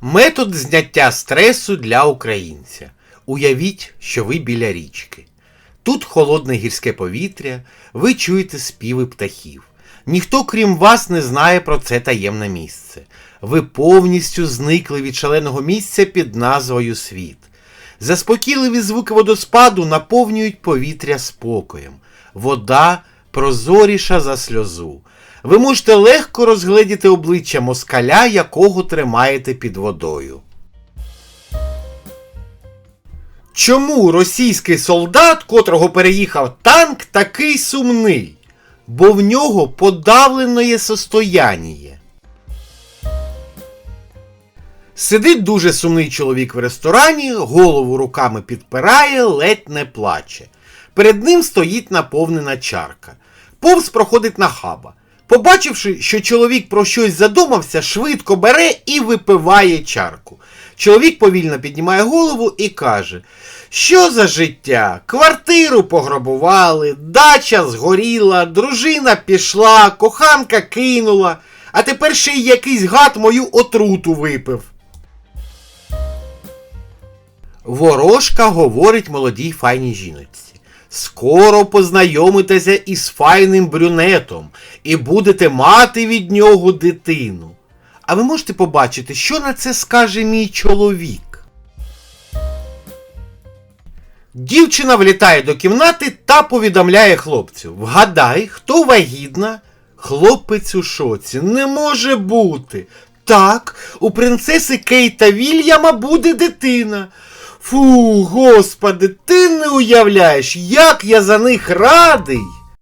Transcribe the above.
Метод зняття стресу для українця. Уявіть, що ви біля річки. Тут холодне гірське повітря, ви чуєте співи птахів. Ніхто, крім вас, не знає про це таємне місце. Ви повністю зникли від шаленого місця під назвою Світ. Заспокійливі звуки водоспаду наповнюють повітря спокоєм. Вода прозоріша за сльозу. Ви можете легко розгледіти обличчя москаля, якого тримаєте під водою. Чому російський солдат, котрого переїхав танк, такий сумний? Бо в нього подавлене состояння. Сидить дуже сумний чоловік в ресторані, голову руками підпирає, ледь не плаче. Перед ним стоїть наповнена чарка. Повз проходить нахаба. Побачивши, що чоловік про щось задумався, швидко бере і випиває чарку. Чоловік повільно піднімає голову і каже: Що за життя? Квартиру пограбували, дача згоріла, дружина пішла, коханка кинула, а тепер ще й якийсь гад мою отруту випив. Ворожка говорить молодій файній жіночці. Скоро познайомитеся із файним брюнетом і будете мати від нього дитину. А ви можете побачити, що на це скаже мій чоловік. Дівчина влітає до кімнати та повідомляє хлопцю: Вгадай, хто вагітна? Хлопець у шоці. Не може бути. Так, у принцеси Кейта Вільяма буде дитина. Фу, господи, ти не уявляєш, як я за них радий.